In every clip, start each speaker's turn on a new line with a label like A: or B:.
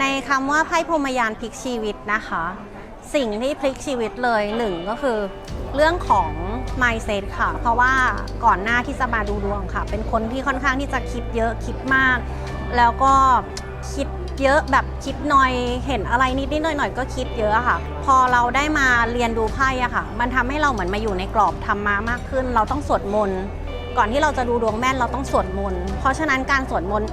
A: ในคำว่าไพ่พรมยานพลิกชีวิตนะคะ สิ่งที่พลิกชีวิตเลยหนึ่งก็คือ เรื่องของ mindset ค่ะ เพราะว่าก่อนหน้าที่จะมาดูดวงค่ะ เป็นคนที่ค่อนข้างที่จะคิดเยอะคิดมาก แล้วก็คิดเยอะแบบคิดหน่อยเห็นอะไรนิดนิดหน่อยหน่อยก็คิดเยอะค่ะ พอเราได้มาเรียนดูไพ่อะค่ะ มันทำให้เราเหมือนมาอยู่ในกรอบธรรมะมากขึ้น เราต้องสวดมนต์ก่อนที่เราจะดูดวงแม่นเราต้องสวดมนต์เพราะฉะนั้นการสวดมนต์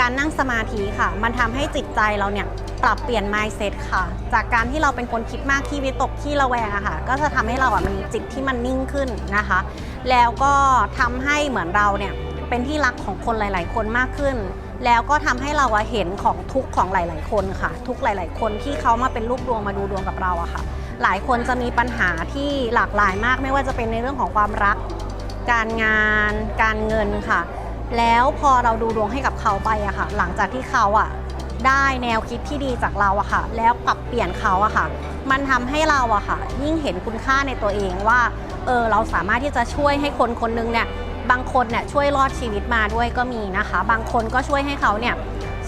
A: การนั่งสมาธิค่ะ มันทำให้จิตใจเราเนี่ยปรับเปลี่ยน mindset ค่ะ จากการที่เราเป็นคนคิดมากที่วิตกที่ระแวงอะค่ะ ก็จะทำให้เราอะมันจิตที่มันนิ่งขึ้นนะคะ แล้วก็ทำให้เหมือนเราเนี่ยเป็นที่รักของคนหลาย ๆ คนมากขึ้น แล้วก็ทำให้เราอะเห็นของทุกข์ของหลาย ๆ คนค่ะ ทุกหลาย ๆ คนที่เขามาเป็นลูกดวงมาดูดวงกับเราอะค่ะ หลายคนจะมีปัญหาที่หลากหลายมาก ไม่ว่าจะเป็นในเรื่องของความรัก การงาน การเงินค่ะ แล้วพอเราดูดวงให้กับเขาไปอะค่ะ หลังจากที่เขาอะได้แนวคิดที่ดีจากเราอะค่ะ แล้วปรับเปลี่ยนเขาอะค่ะ มันทำให้เราอะค่ะ ยิ่งเห็นคุณค่าในตัวเองว่า เออเราสามารถที่จะช่วยให้คนคนหนึงเนี่ย บางคนเนี่ยช่วยรอดชีวิตมาด้วยก็มีนะคะ บางคนก็ช่วยให้เขาเนี่ย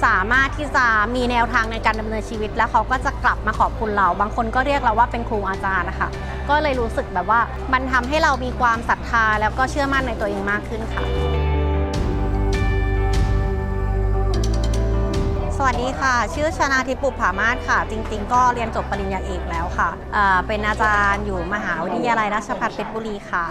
A: สามารถที่จะมีแนวทางในการดำเนินชีวิต แล้วเขาก็จะกลับมาขอบคุณเรา บางคนก็เรียกเราว่าเป็นครูอาจารย์นะคะก็เลยรู้สึกแบบว่ามันทำให้เรามีความศรัทธาแล้วก็เชื่อมั่นในตัวเองมากขึ้นค่ะ สวัสดีค่ะ ชื่อชนาทิพย์ปุปผามาศค่ะ จริง ๆ ก็เรียนจบปริญญาเอกแล้วค่ะเเป็นอาจารย์อยู่มหาวิทยาลัยราชภัฏเพชรบุรีค่ะ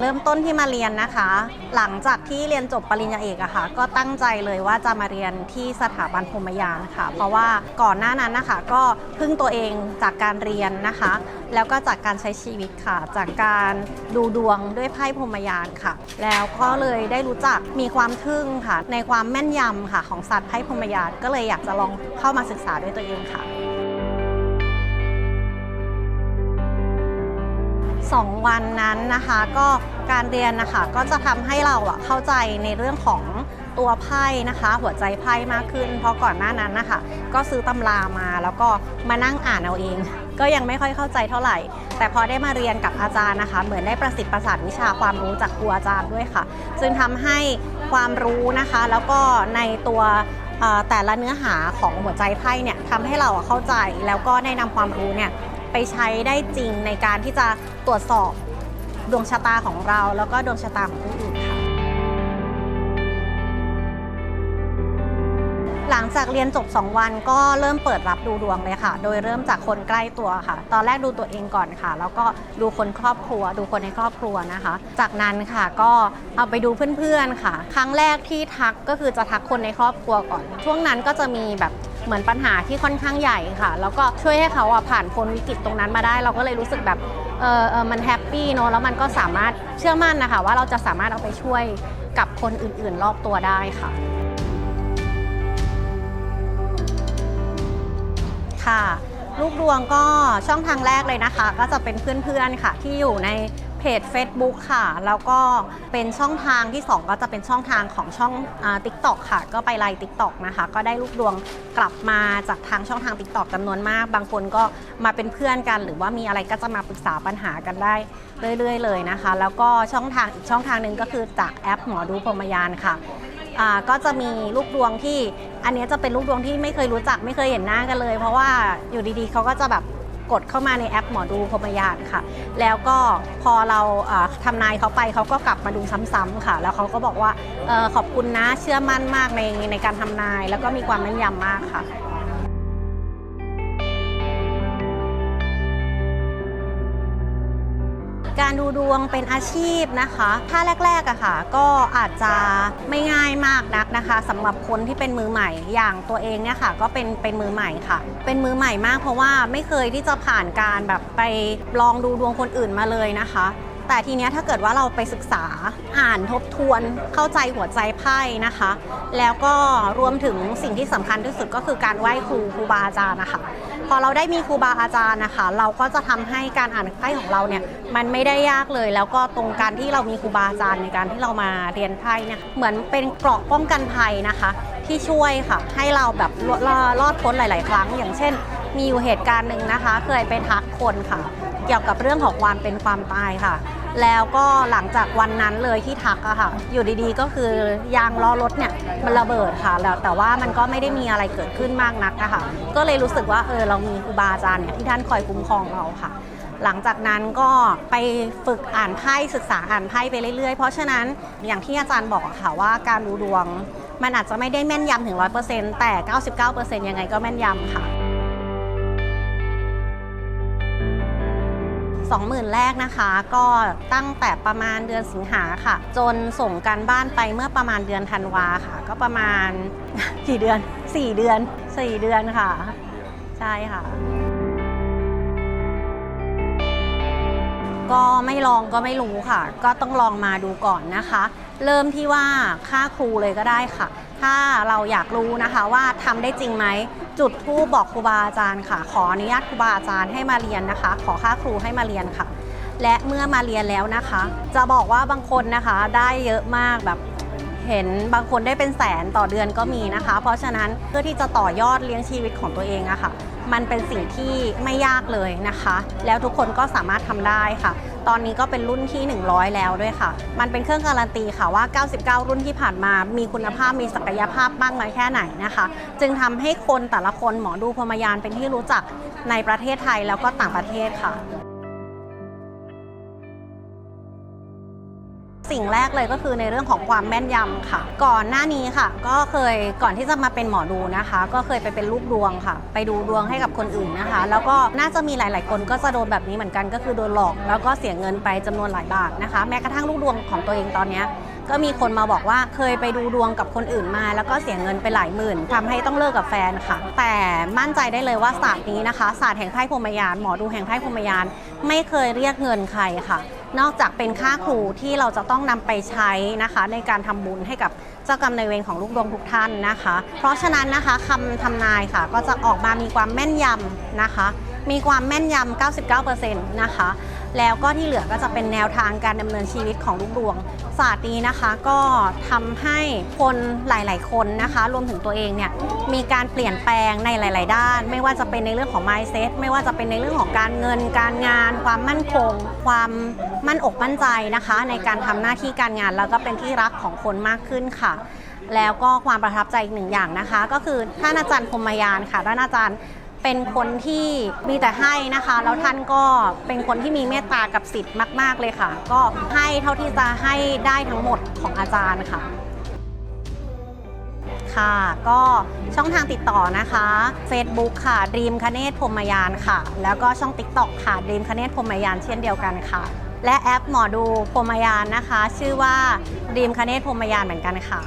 A: เริ่มต้นที่มาเรียนนะคะ หลังจากที่เรียนจบปริญญาเอกอะค่ะ ก็ตั้งใจเลยว่าจะมาเรียนที่สถาบันพรมยานค่ะ เพราะว่าก่อนหน้านั้นนะคะ ก็พึ่งตัวเองจากการเรียนนะคะ แล้วก็จากการใช้ชีวิตค่ะ จากการดูดวงด้วยไพ่พรมยานค่ะ แล้วก็เลยได้รู้จักมีความทึ่งค่ะ ในความแม่นยำค่ะ ของศาสตร์ไพ่พรมยานก็เลยอยากจะลองเข้ามาศึกษาด้วยตัวเองค่ะ สองวันนั้นนะคะ ก็การเรียนนะคะก็จะทำให้เราอะเข้าใจในเรื่องของตัวไพ่นะคะ หัวใจไพ่มากขึ้น เพราะก่อนหน้านั้นนะคะ ก็ซื้อตำรามาแล้วก็มานั่งอ่านเอาเอง ก็ยังไม่ค่อยเข้าใจเท่าไหร่ แต่พอได้มาเรียนกับอาจารย์นะคะ เหมือนได้ประสิทธิ์ประสานวิชาความรู้จากครูอาจารย์ด้วยค่ะ ซึ่งทำให้ความรู้นะคะ แล้วก็ในตัวแต่ละเนื้อหาของหัวใจไพ่เนี่ยทำให้เราเข้าใจแล้วก็ได้นำความรู้เนี่ย ไปใช้ได้จริงในการที่จะตรวจสอบดวงชะตาของเรา แล้วก็ดวงชะตาของผู้อื่นค่ะหลังจากเรียนจบ 2 วันก็เริ่มเปิดรับดูดวงเลยค่ะ โดยเริ่มจากคนใกล้ตัวค่ะ ตอนแรกดูตัวเองก่อนค่ะ แล้วก็ดูคนครอบครัว ดูคนในครอบครัวนะคะ จากนั้นค่ะก็เอาไปดูเพื่อนๆค่ะ ครั้งแรกที่ทักก็คือจะทักคนในครอบครัวก่อน ช่วงนั้นก็จะมีแบบ เหมือนปัญหาที่ค่อนข้างใหญ่ค่ะ แล้วก็ช่วยให้เขาอะผ่านพ้นวิกฤตตรงนั้นมาได้ เราก็เลยรู้สึกแบบเออเออมันแฮปปี้เนอะแล้วมันก็สามารถเชื่อมั่นนะคะ ว่าเราจะสามารถเอาไปช่วยกับคนอื่นๆ รอบตัวได้ค่ะ ค่ะลูกดวงก็ช่องทางแรกเลยนะคะ ก็จะเป็นเพื่อนๆค่ะที่อยู่ใน เพจ Facebook ค่ะ แล้วก็เป็นช่องทางที่ 2 ก็จะเป็นช่องทางของช่องติ๊กต็อกค่ะ ก็ไปไลน์ติ๊กตอกนะคะ ก็ได้ลูกดวงกลับมาจากทางช่องทางติ๊กตอกจำนวนมาก บางคนก็มาเป็นเพื่อนกัน หรือว่ามีอะไรก็จะมาปรึกษาปัญหากันได้เรื่อยๆ เลยนะคะ แล้วก็ช่องทางอีกช่องทางหนึ่งก็คือจากแอปหมอดูพรหมยานค่ะก็จะมีลูกดวงที่อันนี้จะเป็นลูกดวงที่ไม่เคยรู้จักไม่เคยเห็นหน้ากันเลย เพราะว่าอยู่ดีๆเขาก็จะแบบ กดเข้ามาในแอปหมอดูพรมยานค่ะ แล้วก็พอเราทำทำนายเขาไปเขาก็กลับมาดูซ้ำๆค่ะ แล้วเขาก็บอกว่าออขอบคุณนะเชื่อมั่นมากในในการทำนาย แล้วก็มีความแม่นยำมากค่ะ การดูดวงเป็นอาชีพนะคะ ถ้าแรกๆอะค่ะ ก็อาจจะไม่ง่ายมากนักนะคะสำหรับคนที่เป็นมือใหม่อย่างตัวเองเนี่ยค่ะ ก็เป็นเป็นมือใหม่ค่ะ เป็นมือใหม่มากเพราะว่าไม่เคยที่จะผ่านการแบบไปลองดูดวงคนอื่นมาเลยนะคะแต่ทีเนี้ยถ้าเกิดว่าเราไปศึกษาอ่านทบทวนเข้าใจหัวใจไพ่นะคะ แล้วก็รวมถึงสิ่งที่สำคัญที่สุดก็คือการไหว้ครูครูบาอาจารย์นะคะ พอเราได้มีครูบาอาจารย์นะคะเราก็จะทำให้การอ่านไพ่ของเราเนี่ยมันไม่ได้ยากเลย แล้วก็ตรงการที่เรามีครูบาอาจารย์ในการที่เรามาเรียนไพ่เนี่ยเหมือนเป็นเกราะป้องกันภัยนะคะ ที่ช่วยค่ะ ให้เราแบบรอดพ้นหลาย ๆ ครั้ง อย่างเช่น มีอยู่เหตุการณ์หนึ่งนะคะ เคยไปทักคนค่ะ เกี่ยวกับเรื่องของความเป็นความตายค่ะ แล้วก็หลังจากวันนั้นเลยที่ทักอะค่ะ อยู่ดีๆก็คือยางล้อรถเนี่ยมันระเบิดค่ะ แล้วแต่ว่ามันก็ไม่ได้มีอะไรเกิดขึ้นมากนักอะคะก็เลยรู้สึกว่าเออเรามีครูบาอาจารย์เนี่ยที่ท่านคอยคุ้มครองเราค่ะหลังจากนั้นก็ไปฝึกอ่านไพ่ศึกษาอ่านไพ่ไปเรื่อยๆ เพราะฉะนั้นอย่างที่อาจารย์บอกค่ะว่าการดูดวง มันอาจจะไม่ได้แม่นยำถึง 100%แต่ 99%ยังไงก็แม่นยำค่ะ 20,000 แรกนะคะ ก็ตั้งแต่ประมาณเดือนสิงหาค่ะ จนส่งการบ้านไปเมื่อประมาณเดือนธันวาค่ะ ก็ประมาณกี่เดือน 4 เดือน 4 เดือนค่ะ ใช่ค่ะ ก็ไม่ลองก็ไม่รู้ค่ะ ก็ต้องลองมาดูก่อนนะคะ เริ่มที่ว่าค่าครูเลยก็ได้ค่ะ ถ้าเราอยากรู้นะคะว่าทำได้จริงไหม จุดทูปบอกครูบาอาจารย์ค่ะ ขออนุญาตครูบาอาจารย์ให้มาเรียนนะคะ ขอค่าครูให้มาเรียนค่ะ และเมื่อมาเรียนแล้วนะคะ จะบอกว่าบางคนนะคะได้เยอะมากแบบเห็นบางคนได้เป็นแสนต่อเดือนก็มีนะคะ เพราะฉะนั้นเพื่อที่จะต่อยอดเลี้ยงชีวิตของตัวเองอะค่ะ มันเป็นสิ่งที่ไม่ยากเลยนะคะ แล้วทุกคนก็สามารถทำได้ค่ะ ตอนนี้ก็เป็นรุ่นที่ 100 แล้วด้วยค่ะ มันเป็นเครื่องการันตีค่ะว่า 99 รุ่นที่ผ่านมา มีคุณภาพมีศักยภาพมากน้อยแค่ไหนนะคะ จึงทำให้คนแต่ละคนหมอดูพรมยานเป็นที่รู้จักในประเทศไทยแล้วก็ต่างประเทศค่ะ สิ่งแรกเลยก็คือในเรื่องของความแม่นยำค่ะ ก่อนหน้านี้ค่ะ ก็เคยก่อนที่จะมาเป็นหมอดูนะคะ ก็เคยไปเป็นลูกดวงค่ะ ไปดูดวงให้กับคนอื่นนะคะ แล้วก็น่าจะมีหลาย ๆ คนก็จะโดนแบบนี้เหมือนกันก็คือโดนหลอก แล้วก็เสียเงินไปจำนวนหลายบาทนะคะ แม้กระทั่งลูกดวงของตัวเองตอนนี้ก็มีคนมาบอกว่าเคยไปดูดวงกับคนอื่นมา แล้วก็เสียเงินไปหลายหมื่นทำให้ต้องเลิกกับแฟนค่ะ แต่มั่นใจได้เลยว่าศาสตร์นี้นะคะศาสตร์แห่งไพ่พรมยานหมอดูแห่งไพ่พรมยานไม่เคยเรียกเงินใครค่ะ นอกจากเป็นค่าครูที่เราจะต้องนำไปใช้นะคะ ในการทำบุญให้กับเจ้ากรรมนายเวรของลูกดวงทุกท่านนะคะ เพราะฉะนั้นนะคะคำทำนายค่ะก็จะออกมามีความแม่นยำนะคะ มีความแม่นยำ 99%นะคะ แล้วก็ที่เหลือก็จะเป็นแนวทางการดำเนินชีวิตของลูกดวงศาสตร์นี้นะคะก็ทำให้คนหลาย ๆ คนนะคะ รวมถึงตัวเองเนี่ยมีการเปลี่ยนแปลงในหลาย ๆ ด้าน ไม่ว่าจะเป็นในเรื่องของ mindset ไม่ว่าจะเป็นในเรื่องของการเงิน การงาน ความมั่นคง ความมั่นอกมั่นใจนะคะ ในการทำหน้าที่การงานแล้วก็เป็นที่รักของคนมากขึ้นค่ะแล้วก็ความประทับใจอีกหนึ่งอย่างนะคะ ก็คือท่านอาจารย์พรมยานค่ะท่านอาจารย์ เป็นคนที่มีแต่ให้นะคะ แล้วท่านก็เป็นคนที่มีเมตตากับสิทธิ์มาก ๆ เลยค่ะ ก็ให้เท่าที่จะให้ได้ทั้งหมดของอาจารย์ค่ะ ค่ะ ก็ช่องทางติดต่อนะคะ Facebook ค่ะดีมคเนศพรมยานค่ะ แล้วก็ช่อง TikTok ค่ะดีมคเนศพรมยานเช่นเดียวกันค่ะ และแอปหมอดูพรมยานนะคะ ชื่อว่าดีมคเนศพรมยานเหมือนกันค่ะ